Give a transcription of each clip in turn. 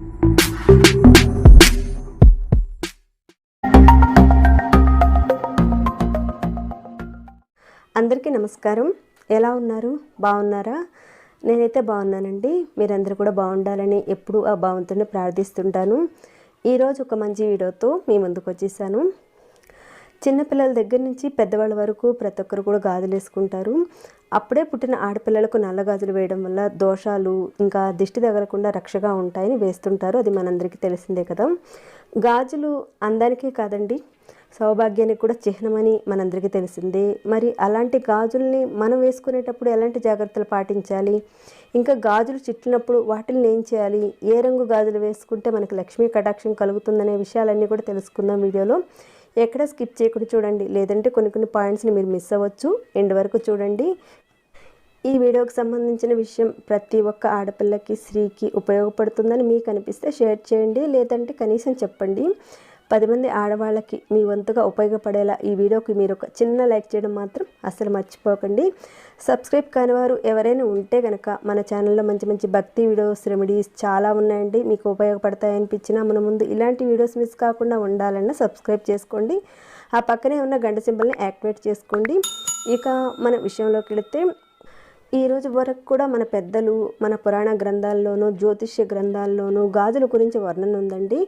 అందరికీ నమస్కారం. ఎలా ఉన్నారు? బాగున్నారా? నేనైతే బాగున్నానండి. మీరందరూ కూడా బాగుండాలని ఎప్పుడూ ఆ భగవంతుని ప్రార్థిస్తుంటాను. ఈరోజు ఒక మంచి వీడియోతో మీ ముందుకు వచ్చేసాను. చిన్నపిల్లల దగ్గర నుంచి పెద్దవాళ్ళ వరకు ప్రతి ఒక్కరు కూడా గాజులు వేసుకుంటారు అప్పుడే పుట్టిన ఆడపిల్లలకు నల్ల గాజులు వేయడం వల్ల దోషాలు ఇంకా దిష్టి తగలకుండా రక్షగా ఉంటాయని వేస్తుంటారు. అది మనందరికీ తెలిసిందే కదా. గాజులు అందానికే కాదండి సౌభాగ్యానికి కూడా చిహ్నమని మనందరికీ తెలిసిందే. మరి అలాంటి గాజుల్ని మనం వేసుకునేటప్పుడు ఎలాంటి జాగ్రత్తలు పాటించాలి? ఇంకా గాజులు చిట్టినప్పుడు వాటిని ఏం చేయాలి? ఏ రంగు గాజులు వేసుకుంటే మనకి లక్ష్మీ కటాక్షం కలుగుతుందనే విషయాలన్నీ కూడా తెలుసుకుందాం వీడియోలో. ఎక్కడ స్కిప్ చేయకుండా చూడండి. లేదంటే కొన్ని కొన్ని పాయింట్స్ని మీరు మిస్ అవ్వచ్చు. ఎండ్ వరకు చూడండి. ఈ వీడియోకి సంబంధించిన విషయం ప్రతి ఒక్క ఆడపిల్లకి స్త్రీకి ఉపయోగపడుతుందని మీకు అనిపిస్తే షేర్ చేయండి. లేదంటే కనీసం చెప్పండి. పది మంది ఆడవాళ్ళకి మీ వంతుగా ఉపయోగపడేలా ఈ వీడియోకి మీరు ఒక చిన్న లైక్ చేయడం మాత్రం అసలు మర్చిపోకండి. సబ్స్క్రైబ్ కాని వారు ఎవరైనా ఉంటే కనుక మన ఛానల్లో మంచి మంచి భక్తి వీడియోస్ రెమెడీస్ చాలా ఉన్నాయండి. మీకు ఉపయోగపడతాయి అనిపించినా మన ముందు ఇలాంటి వీడియోస్ మిస్ కాకుండా ఉండాలన్నా సబ్స్క్రైబ్ చేసుకోండి. ఆ పక్కనే ఉన్న గంట సింబల్ని యాక్టివేట్ చేసుకోండి. ఇక మన విషయంలోకి వెళితే ఈ రోజు వరకు కూడా మన పెద్దలు మన పురాణ గ్రంథాల్లోనూ జ్యోతిష్య గ్రంథాల్లోనూ గాజుల గురించి వర్ణన ఉందండి.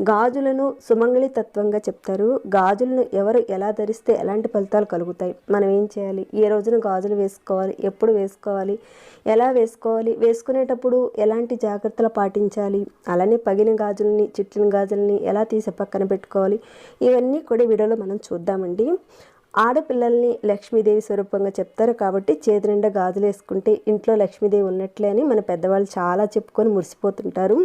గాజులను సుమంగళి తత్వంగా చెప్తారు. గాజులను ఎవరు ఎలా ధరిస్తే ఎలాంటి ఫలితాలు కలుగుతాయి? మనం ఏం చేయాలి? ఏ రోజున గాజులు వేసుకోవాలి? ఎప్పుడు వేసుకోవాలి? ఎలా వేసుకోవాలి? వేసుకునేటప్పుడు ఎలాంటి జాగ్రత్తలు పాటించాలి? అలానే పగిన గాజుల్ని చిట్లిన గాజుల్ని ఎలా తీసి పక్కన పెట్టుకోవాలి? ఇవన్నీ కూడా వీడియోలో మనం చూద్దామండి. ఆడపిల్లల్ని లక్ష్మీదేవి స్వరూపంగా చెప్తారు కాబట్టి చేతి నిండా గాజులు వేసుకుంటే ఇంట్లో లక్ష్మీదేవి ఉన్నట్లే అని మన పెద్దవాళ్ళు చాలా చెప్పుకొని మురిసిపోతుంటారు.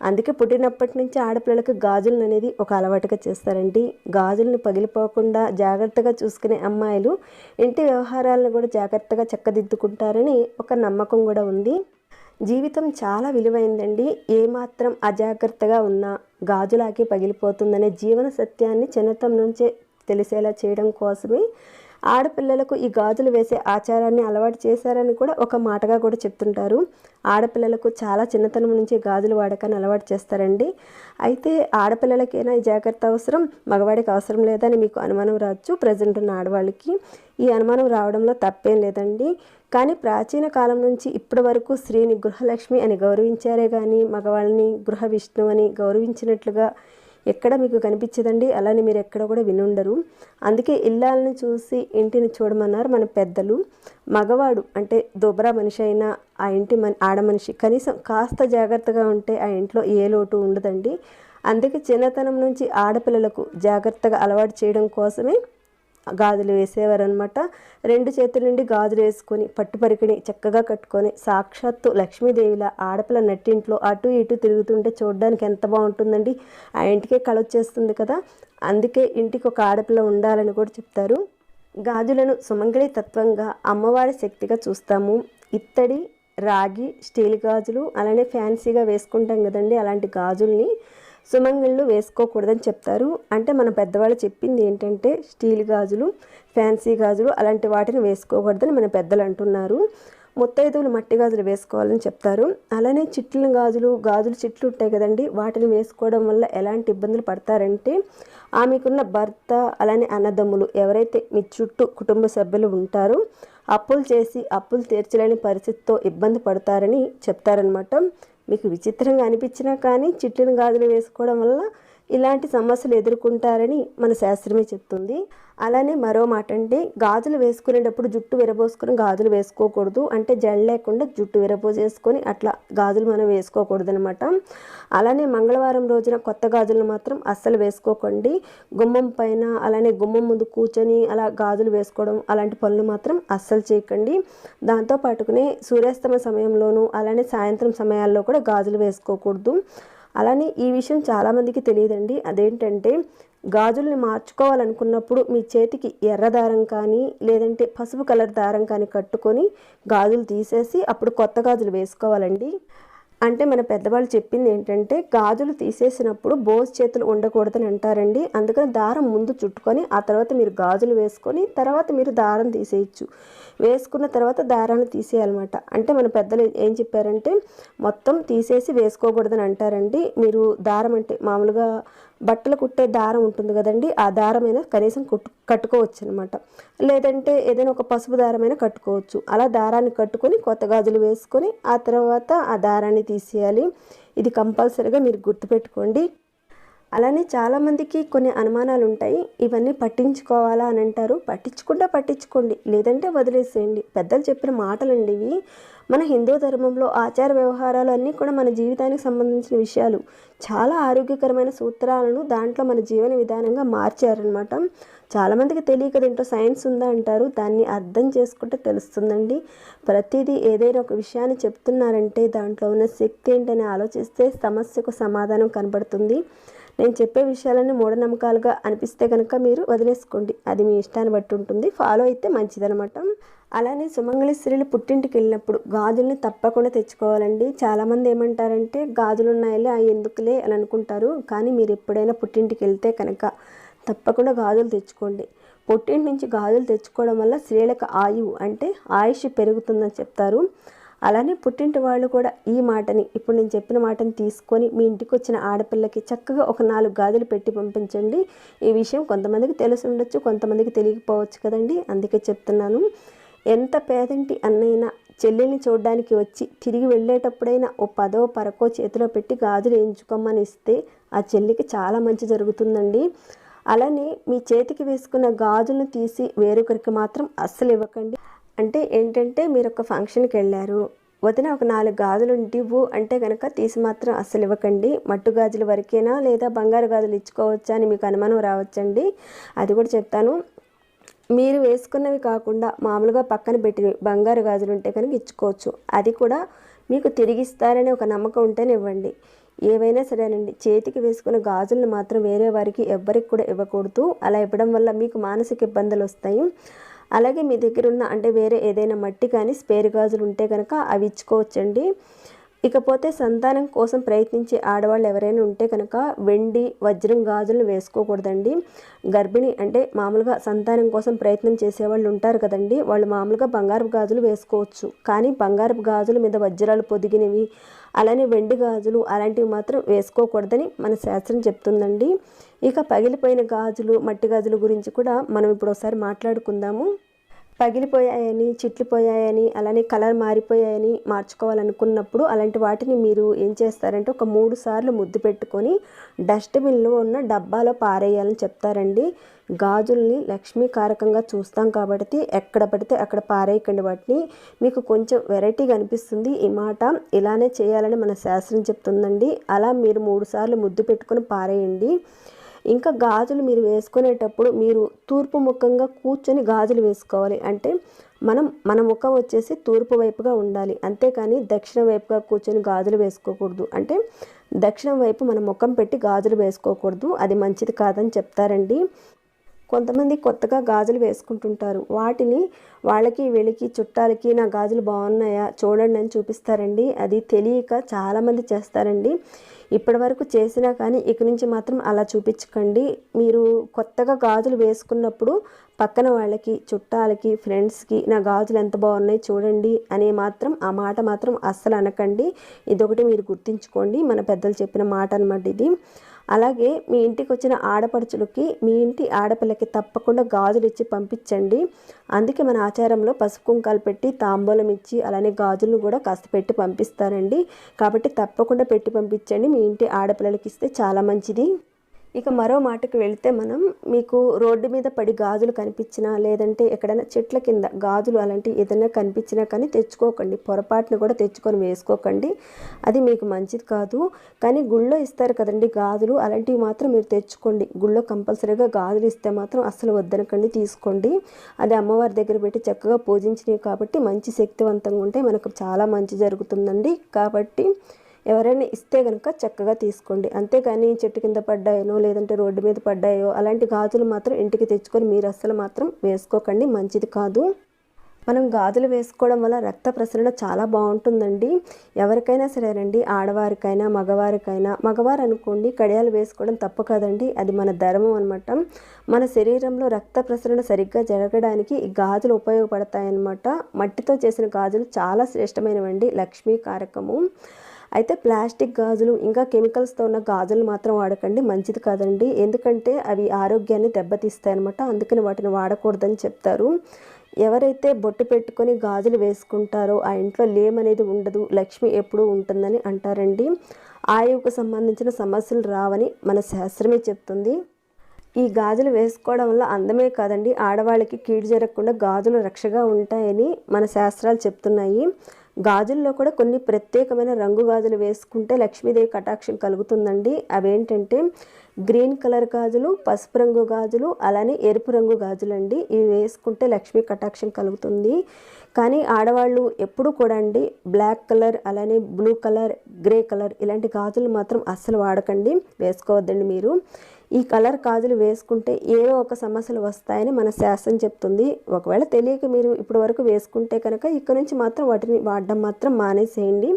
అందుకే పుట్టినప్పటి నుంచి ఆడపిల్లలకు గాజులను అనేది ఒక అలవాటుగా చేస్తారండి. గాజులను పగిలిపోకుండా జాగ్రత్తగా చూసుకునే అమ్మాయిలు ఇంటి వ్యవహారాలను కూడా జాగ్రత్తగా చక్కదిద్దుకుంటారని ఒక నమ్మకం కూడా ఉంది. జీవితం చాలా విలువైందండి. ఏమాత్రం అజాగ్రత్తగా ఉన్నా గాజులాగే పగిలిపోతుందనే జీవన సత్యాన్ని చిన్నతం నుంచే తెలిసేలా చేయడం కోసమే ఆడపిల్లలకు ఈ గాజులు వేసే ఆచారాన్ని అలవాటు చేశారని కూడా ఒక మాటగా కూడా చెప్తుంటారు. ఆడపిల్లలకు చాలా చిన్నతనం నుంచి గాజులు వాడకాన్ని అలవాటు చేస్తారండి. అయితే ఆడపిల్లలకైనా ఈ జాగ్రత్త అవసరం మగవాడికి అవసరం లేదని మీకు అనుమానం రావచ్చు. ప్రజెంట్ ఉన్న ఆడవాళ్ళకి ఈ అనుమానం రావడంలో తప్పేం లేదండి. కానీ ప్రాచీన కాలం నుంచి ఇప్పటి వరకు స్త్రీని గృహలక్ష్మి అని గౌరవించారే కానీ మగవాళ్ళని గృహ విష్ణు అని గౌరవించినట్లుగా ఎక్కడ మీకు కనిపించదండి? అలానే మీరు ఎక్కడ కూడా వినుండరు. అందుకే ఇల్లాలని చూసి ఇంటిని చూడమన్నారు మన పెద్దలు. మగవాడు అంటే దుబరా మనిషి అయినా ఆ ఇంటి మన ఆడ మనిషి కనీసం కాస్త జాగ్రత్తగా ఉంటే ఆ ఇంట్లో ఏ లోటు ఉండదండి. అందుకే చిన్నతనం నుంచి ఆడపిల్లలకు జాగ్రత్తగా అలవాటు చేయడం కోసమే గాజులు వేసేవారు అనమాట రెండు చేతుల నుండి గాజులు వేసుకొని పట్టుపరికిని చక్కగా కట్టుకొని సాక్షాత్తు లక్ష్మీదేవిలా ఆడపిల్ల నట్టింట్లో అటు ఇటు తిరుగుతుంటే చూడడానికి ఎంత బాగుంటుందండి. ఆ ఇంటికే కళొచ్చేస్తుంది కదా. అందుకే ఇంటికి ఒక ఆడపిల్ల ఉండాలని కూడా చెప్తారు. గాజులను సుమంగళి తత్వంగా అమ్మవారి శక్తిగా చూస్తాము. ఇత్తడి రాగి స్టీల్ గాజులు అలానే ఫ్యాన్సీగా వేసుకుంటాం కదండి అలాంటి గాజుల్ని. సుమంగిళ్ళు వేసుకోకూడదని చెప్తారు. అంటే మన పెద్దవాళ్ళు చెప్పింది ఏంటంటే స్టీల్ గాజులు ఫ్యాన్సీ గాజులు అలాంటి వాటిని వేసుకోకూడదని మన పెద్దలు అంటున్నారు. ముత్తైదువులు మట్టి గాజులు వేసుకోవాలని చెప్తారు. అలానే చిట్లిన గాజులు గాజులు చిట్లు ఉంటాయి కదండి వాటిని వేసుకోవడం వల్ల ఎలాంటి ఇబ్బందులు పడతారంటే ఆమెకున్న భర్త అలానే అన్నదమ్ములు ఎవరైతే మీ చుట్టూ కుటుంబ సభ్యులు ఉంటారో అప్పులు చేసి అప్పులు తీర్చలేని పరిస్థితితో ఇబ్బంది పడతారని చెప్తారనమాట మీకు విచిత్రంగా అనిపించినా కానీ చిట్లిన గాజులు వేసుకోవడం వల్ల ఇలాంటి సమస్యలు ఎదుర్కొంటారని మన శాస్త్రమే చెప్తుంది. అలానే మరో మాట అంటే గాజులు వేసుకునేటప్పుడు జుట్టు విరబోసుకొని గాజులు వేసుకోకూడదు. అంటే జడ లేకుండా జుట్టు విరబోసేసుకొని అట్లా గాజులు మనం వేసుకోకూడదు అనమాట అలానే మంగళవారం రోజున కొత్త గాజులను మాత్రం అస్సలు వేసుకోకండి. గుమ్మం పైన అలానే గుమ్మం ముందు కూర్చొని అలా గాజులు వేసుకోవడం అలాంటి పనులు మాత్రం అస్సలు చేయకండి. దాంతో పాటుకునే సూర్యాస్తమ సమయంలోనూ అలానే సాయంత్రం సమయాల్లో కూడా గాజులు వేసుకోకూడదు. అలానే ఈ విషయం చాలామందికి తెలియదండి. అదేంటంటే గాజుల్ని మార్చుకోవాలనుకున్నప్పుడు మీ చేతికి ఎర్ర దారం కానీ లేదంటే పసుపు కలర్ దారం కానీ కట్టుకొని గాజులు తీసేసి అప్పుడు కొత్త గాజులు వేసుకోవాలండి. అంటే మన పెద్దవాళ్ళు చెప్పింది ఏంటంటే గాజులు తీసేసినప్పుడు బోస్ చేతులు ఉండకూడదని అంటారండి. అందుకని దారం ముందు చుట్టుకొని ఆ తర్వాత మీరు గాజులు వేసుకొని తర్వాత మీరు దారం తీసేయచ్చు. వేసుకున్న తర్వాత దారాన్ని తీసేయాలన్నమాట. అంటే మన పెద్దలు ఏం చెప్పారంటే మొత్తం తీసేసి వేసుకోకూడదని అంటారండి. మీరు దారం అంటే మామూలుగా బట్టలు కుట్టే దారం ఉంటుంది కదండి ఆ దారమైనా కనీసం కుట్టు కట్టుకోవచ్చు అనమాట లేదంటే ఏదైనా ఒక పసుపు దారమైనా కట్టుకోవచ్చు. అలా దారాన్ని కట్టుకొని కొత్త గాజులు వేసుకొని ఆ తర్వాత ఆ దారాన్ని తీసేయాలి. ఇది కంపల్సరీగా మీరు గుర్తుపెట్టుకోండి. అలానే చాలామందికి కొన్ని అనుమానాలు ఉంటాయి ఇవన్నీ పట్టించుకోవాలా అని అంటారు. పట్టించుకుంటే పట్టించుకోండి లేదంటే వదిలేసేయండి. పెద్దలు చెప్పిన మాటలండి ఇవి. మన హిందూ ధర్మంలో ఆచార వ్యవహారాలు అన్నీ కూడా మన జీవితానికి సంబంధించిన విషయాలు. చాలా ఆరోగ్యకరమైన సూత్రాలను దాంట్లో మన జీవన విధానంగా మార్చారనమాట చాలామందికి తెలియక దీంట్లో సైన్స్ ఉందా అంటారు. దాన్ని అర్థం చేసుకుంటే తెలుస్తుందండి. ప్రతిదీ ఏదైనా ఒక విషయాన్ని చెప్తున్నారంటే దాంట్లో ఉన్న శక్తి ఏంటని ఆలోచిస్తే సమస్యకు సమాధానం కనబడుతుంది. నేను చెప్పే విషయాలన్నీ మూఢనమ్మకాలుగా అనిపిస్తే కనుక మీరు వదిలేసుకోండి. అది మీ ఇష్టాన్ని బట్టి ఉంటుంది. ఫాలో అయితే మంచిదనమాట అలానే సుమంగళి స్త్రీలు పుట్టింటికి వెళ్ళినప్పుడు గాజుల్ని తప్పకుండా తెచ్చుకోవాలండి. చాలామంది ఏమంటారంటే గాజులు ఉన్నాయలే అవి ఎందుకులే? అని అనుకుంటారు. కానీ మీరు ఎప్పుడైనా పుట్టింటికి వెళ్తే కనుక తప్పకుండా గాజులు తెచ్చుకోండి. పుట్టింటి నుంచి గాజులు తెచ్చుకోవడం వల్ల స్త్రీలకు ఆయువు అంటే ఆయుష్ పెరుగుతుందని చెప్తారు. అలానే పుట్టింటి వాళ్ళు కూడా ఈ మాటని ఇప్పుడు నేను చెప్పిన మాటని తీసుకొని మీ ఇంటికి వచ్చిన ఆడపిల్లకి చక్కగా ఒక నాలుగు గాజులు పెట్టి పంపించండి. ఈ విషయం కొంతమందికి తెలిసి ఉండొచ్చు కొంతమందికి తెలియకపోవచ్చు కదండి. అందుకే చెప్తున్నాను. ఎంత పేదంటి అన్నైనా చెల్లెల్ని చూడడానికి వచ్చి తిరిగి వెళ్ళేటప్పుడైనా ఓ పదో పరకో చేతిలో పెట్టి గాజులు వేయించుకోమని ఇస్తే ఆ చెల్లికి చాలా మంచి జరుగుతుందండి. అలానే మీ చేతికి వేసుకున్న గాజులను తీసి వేరొకరికి మాత్రం అస్సలు ఇవ్వకండి. అంటే ఏంటంటే మీరు ఒక ఫంక్షన్కి వెళ్ళారు వదిన ఒక నాలుగు గాజులు ఇవ్వు అంటే కనుక తీసి మాత్రం అస్సలు ఇవ్వకండి. మట్టు గాజులు వరకేనా లేదా బంగారు గాజులు ఇచ్చుకోవచ్చా అని మీకు అనుమానం రావచ్చండి. అది కూడా చెప్తాను. మీరు వేసుకున్నవి కాకుండా మామూలుగా పక్కన పెట్టినవి బంగారు గాజులు ఉంటే కనుక ఇచ్చుకోవచ్చు. అది కూడా మీకు తిరిగిస్తారనే ఒక నమ్మకం ఉంటేనే ఇవ్వండి. ఏవైనా సరేనండి. చేతికి వేసుకున్న గాజులను మాత్రం వేరే వారికి ఎవ్వరికి కూడా ఇవ్వకూడదు. అలా ఇవ్వడం వల్ల మీకు మానసిక ఇబ్బందులు వస్తాయి. అలాగే మీ దగ్గర ఉన్న అంటే వేరే ఏదైనా మట్టి కానీ స్పేర్ గాజులు ఉంటే కనుక అవి ఇచ్చుకోవచ్చండి. ఇకపోతే సంతానం కోసం ప్రయత్నించే ఆడవాళ్ళు ఎవరైనా ఉంటే కనుక వెండి వజ్రం గాజులను వేసుకోకూడదండి. గర్భిణి అంటే మామూలుగా సంతానం కోసం ప్రయత్నం చేసేవాళ్ళు ఉంటారు కదండి. వాళ్ళు మామూలుగా బంగారపు గాజులు వేసుకోవచ్చు. కానీ బంగారపు గాజుల మీద వజ్రాలు పొదిగినవి అలానే వెండి గాజులు అలాంటివి మాత్రం వేసుకోకూడదని మన శాస్త్రం చెప్తుందండి. ఇక పగిలిపోయిన గాజులు మట్టి గాజుల గురించి కూడా మనం ఇప్పుడు ఒకసారి మాట్లాడుకుందాము. పగిలిపోయాయని చిట్లిపోయాయని అలానే కలర్ మారిపోయాయని మార్చుకోవాలనుకున్నప్పుడు అలాంటి వాటిని మీరు ఏం చేస్తారంటే ఒక మూడు సార్లు ముద్దు పెట్టుకొని డస్ట్బిన్లో ఉన్న డబ్బాలో పారేయాలని చెప్తారండి. గాజుల్ని లక్ష్మీకారకంగా చూస్తాం కాబట్టి ఎక్కడ పడితే అక్కడ పారేయకండి వాటిని. మీకు కొంచెం వెరైటీగా అనిపిస్తుంది ఈ మాట. ఇలానే చేయాలని మన శాస్త్రం చెప్తుందండి. అలా మీరు మూడు సార్లు ముద్దు పెట్టుకొని పారేయండి. ఇంకా గాజులు మీరు వేసుకునేటప్పుడు మీరు తూర్పు ముఖంగా కూర్చొని గాజులు వేసుకోవాలి. అంటే మనం మన ముఖం వచ్చేసి తూర్పు వైపుగా ఉండాలి. అంతేకాని దక్షిణ వైపుగా కూర్చొని గాజులు వేసుకోకూడదు. అంటే దక్షిణం వైపు మన ముఖం పెట్టి గాజులు వేసుకోకూడదు. అది మంచిది కాదని చెప్తారండి. కొంతమంది కొత్తగా గాజులు వేసుకుంటుంటారు. వాటిని వాళ్ళకి వీళ్ళకి చుట్టాలకి నా గాజులు బాగున్నాయా? చూడండి అని చూపిస్తారండి. అది తెలియక చాలామంది చేస్తారండి. ఇప్పటి వరకు చేసినా కానీ ఇక నుంచి మాత్రం అలా చూపించకండి. మీరు కొత్తగా గాజులు వేసుకున్నప్పుడు పక్కన వాళ్ళకి చుట్టాలకి ఫ్రెండ్స్కి నా గాజులు ఎంత బాగున్నాయి చూడండి అనే మాత్రం ఆ మాట మాత్రం అస్సలు అనకండి. ఇదొకటి మీరు గుర్తుంచుకోండి. మన పెద్దలు చెప్పిన మాట అనమాట ఇది. అలాగే మీ ఇంటికి వచ్చిన ఆడపడుచులకి మీ ఇంటి ఆడపిల్లకి తప్పకుండా గాజులు ఇచ్చి పంపించండి. అందుకే మన ఆచారంలో పసుపు కుంకాలు పెట్టి తాంబూలం ఇచ్చి అలానే గాజులను కూడా కాస్త పెట్టి పంపిస్తారండి. కాబట్టి తప్పకుండా పెట్టి పంపించండి. మీ ఇంటి ఆడపిల్లలకి ఇస్తే చాలా మంచిది. ఇక మరో మాటకు వెళితే మనం మీకు రోడ్డు మీద పడి గాజులు కనిపించినా లేదంటే ఎక్కడైనా చెట్ల కింద గాజులు అలాంటివి ఏదైనా కనిపించినా కానీ తెచ్చుకోకండి. పొరపాటును కూడా తెచ్చుకొని వేసుకోకండి. అది మీకు మంచిది కాదు. కానీ గుళ్ళో ఇస్తారు కదండి గాజులు. అలాంటివి మాత్రం మీరు తెచ్చుకోండి. గుళ్ళో కంపల్సరీగా గాజులు ఇస్తే మాత్రం అస్సలు వద్దనకండి. తీసుకోండి. అది అమ్మవారి దగ్గర పెట్టి చక్కగా పూజించినవి కాబట్టి మంచి శక్తివంతంగా ఉంటే మనకు చాలా మంచి జరుగుతుందండి. కాబట్టి ఎవరైనా ఇస్తే కనుక చక్కగా తీసుకోండి. అంతేగాని చెట్టు కింద పడ్డాయనో లేదంటే రోడ్డు మీద పడ్డాయో అలాంటి గాజులు మాత్రం ఇంటికి తెచ్చుకొని మీరు అస్సలు మాత్రం వేసుకోకండి. మంచిది కాదు. మనం గాజులు వేసుకోవడం వల్ల రక్త ప్రసరణ చాలా బాగుంటుందండి. ఎవరికైనా సరేనండి ఆడవారికైనా మగవారికైనా. మగవారు అనుకోండి కడియాలు వేసుకోవడం తప్పు కాదండి. అది మన ధర్మం అనమాట మన శరీరంలో రక్త ప్రసరణ సరిగ్గా జరగడానికి ఈ గాజులు ఉపయోగపడతాయన్నమాట. మట్టితో చేసిన గాజులు చాలా శ్రేష్టమైనవండి. లక్ష్మీ కారకము. అయితే ప్లాస్టిక్ గాజులు ఇంకా కెమికల్స్తో ఉన్న గాజులు మాత్రం వాడకండి. మంచిది కాదండి. ఎందుకంటే అవి ఆరోగ్యాన్ని దెబ్బతీస్తాయి అనమాట అందుకని వాటిని వాడకూడదని చెప్తారు. ఎవరైతే బొట్టు పెట్టుకొని గాజులు వేసుకుంటారో ఆ ఇంట్లో లేమనేది ఉండదు. లక్ష్మి ఎప్పుడూ ఉంటుందని అంటారండి. ఆయువుకు సంబంధించిన సమస్యలు రావని మన శాస్త్రమే చెప్తుంది. ఈ గాజులు వేసుకోవడం వల్ల అందమే కాదండి. ఆడవాళ్ళకి కీడు జరగకుండా గాజులు రక్షగా ఉంటాయని మన శాస్త్రాలు చెప్తున్నాయి. గాజుల్లో కూడా కొన్ని ప్రత్యేకమైన రంగు గాజులు వేసుకుంటే లక్ష్మీదేవి కటాక్షం కలుగుతుందండి. అవేంటంటే గ్రీన్ కలర్ గాజులు పసుపు రంగు గాజులు అలానే ఎరుపు రంగు గాజులు అండి ఇవి వేసుకుంటే లక్ష్మీ కటాక్షం కలుగుతుంది. కానీ ఆడవాళ్ళు ఎప్పుడు కూడా అండి బ్లాక్ కలర్ అలానే బ్లూ కలర్ గ్రే కలర్ ఇలాంటి గాజులు మాత్రం అస్సలు వాడకండి. వేసుకోవద్దండి మీరు. ఈ కలర్ గాజులు వేసుకుంటే ఏవో ఒక సమస్యలు వస్తాయని మన శాస్త్రం చెప్తుంది. ఒకవేళ తెలియక మీరు ఇప్పటి వరకు వేసుకుంటే కనుక ఇక్కడ నుంచి మాత్రం వాటిని వాడడం మాత్రం మానేసేయండి.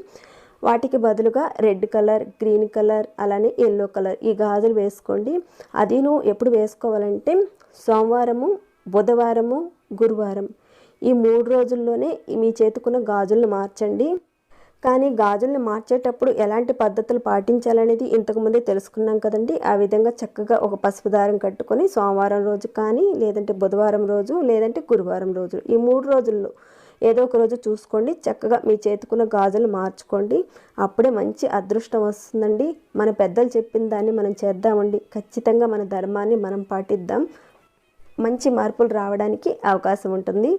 వాటికి బదులుగా రెడ్ కలర్ గ్రీన్ కలర్ అలానే ఎల్లో కలర్ ఈ గాజులు వేసుకోండి. అది నువ్వు ఎప్పుడు వేసుకోవాలంటే సోమవారము బుధవారము గురువారం ఈ మూడు రోజుల్లోనే మీ చేతుకున్న గాజులను మార్చండి. కానీ గాజుల్ని మార్చేటప్పుడు ఎలాంటి పద్ధతులు పాటించాలనేది ఇంతకుముందే తెలుసుకున్నాం కదండి. ఆ విధంగా చక్కగా ఒక పసుపు దారం కట్టుకొని సోమవారం రోజు కానీ లేదంటే బుధవారం రోజు లేదంటే గురువారం రోజు ఈ మూడు రోజుల్లో ఏదో ఒక రోజు చూసుకోండి. చక్కగా మీ చేతుకున్న గాజులు మార్చుకోండి. అప్పుడే మంచి అదృష్టం వస్తుందండి. మన పెద్దలు చెప్పిన దాన్ని మనం చేద్దామండి. ఖచ్చితంగా మన ధర్మాన్ని మనం పాటిద్దాం. మంచి మార్పులు రావడానికి అవకాశం ఉంటుంది.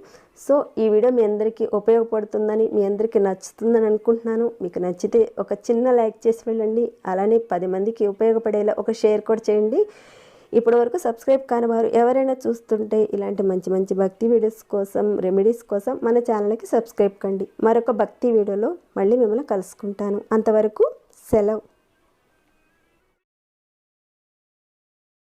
సో ఈ వీడియో మీ అందరికీ ఉపయోగపడుతుందని మీ అందరికీ నచ్చుతుందని అనుకుంటున్నాను. మీకు నచ్చితే ఒక చిన్న లైక్ చేసి వెళ్ళండి. అలానే పది మందికి ఉపయోగపడేలా ఒక షేర్ కూడా చేయండి. ఇప్పటి వరకు సబ్స్క్రైబ్ కాని వారు ఎవరైనా చూస్తుంటే ఇలాంటి మంచి మంచి భక్తి వీడియోస్ కోసం రెమెడీస్ కోసం మన ఛానల్కి సబ్స్క్రైబ్ కండి. మరొక భక్తి వీడియోలో మళ్ళీ మిమ్మల్ని కలుసుకుంటాను. అంతవరకు సెలవు.